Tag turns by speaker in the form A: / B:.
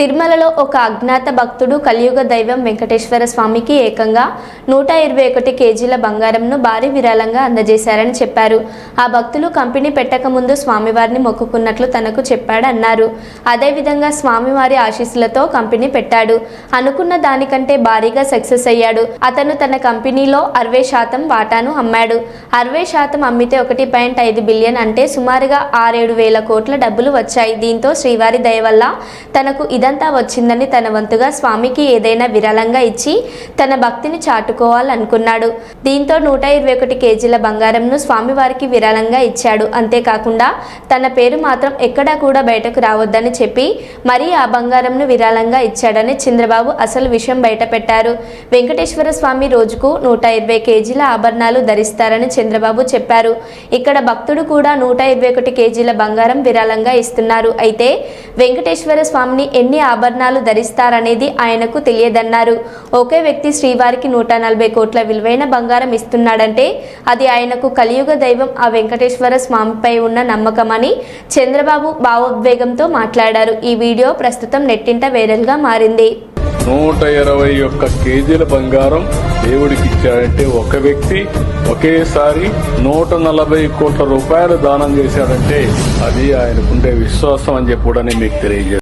A: తిరుమలలో ఒక అజ్ఞాత భక్తుడు కలియుగ దైవం వెంకటేశ్వర స్వామికి ఏకంగా నూట ఇరవై ఒకటి కేజీల బంగారంను భారీ విరాళంగా అందజేశారని చెప్పారు. ఆ భక్తులు కంపెనీ పెట్టకముందు స్వామివారిని మొక్కుకున్నట్లు తనకు చెప్పాడన్నారు అదేవిధంగా స్వామివారి ఆశీస్సులతో కంపెనీ పెట్టాడు. అనుకున్న దానికంటే భారీగా సక్సెస్ అయ్యాడు. అతను తన కంపెనీలో అరవై శాతం వాటాను అమ్మాడు. అరవై శాతం అమ్మితే ఒకటి పాయింట్ ఐదు బిలియన్ అంటే సుమారుగా ఆరేడు వేల కోట్ల డబ్బులు వచ్చాయి. దీంతో శ్రీవారి దయ వల్ల తనకు ఇదంతా వచ్చిందని తన వంతుగా స్వామికి ఏదైనా విరాళంగా ఇచ్చి తన భక్తిని చాటుకోవాలనుకున్నాడు. దీంతో నూట ఇరవై ఒకటి కేజీల బంగారంను స్వామివారికి విరాళంగా ఇచ్చాడు. అంతేకాకుండా తన పేరు మాత్రం ఎక్కడా కూడా బయటకు రావద్దని చెప్పి మరీ ఆ బంగారంను విరాళంగా ఇచ్చాడని చంద్రబాబు అసలు విషయం బయటపెట్టారు. వెంకటేశ్వర స్వామి రోజుకు నూట ఇరవై కేజీల ఆభరణాలు ధరిస్తారని చంద్రబాబు చెప్పారు. ఇక్కడ భక్తుడు కూడా నూట ఇరవై ఒకటి కేజీల బంగారం విరాళంగా ఇస్తున్నారు. అయితే వెంకటేశ్వర స్వామిని ఎన్ని ఆభరణాలు ధరిస్తారనేది ఆయనకు తెలియదన్నారు. ఒకే వ్యక్తి శ్రీవారికి నూట నలభై కోట్ల విలువైన బంగారం ఇస్తున్నాడంటే అది ఆయనకు కలియుగ దైవం ఆ వెంకటేశ్వర స్వామిపై ఉన్న నమ్మకమని చంద్రబాబు భావోద్వేగంతో మాట్లాడారు. ఈ వీడియో ప్రస్తుతం నెట్టింట వైరల్గా మారింది.
B: నూట ఇరవై ఒక్క కేజీల బంగారం దేవుడికి ఇచ్చాడంటే ఒక వ్యక్తి ఒకేసారి నూట నలభై కోట్ల రూపాయలు దానం చేశాడంటే అది ఆయనకుండే విశ్వాసం అని చెప్పి కూడా మీకు తెలియజేస్తాను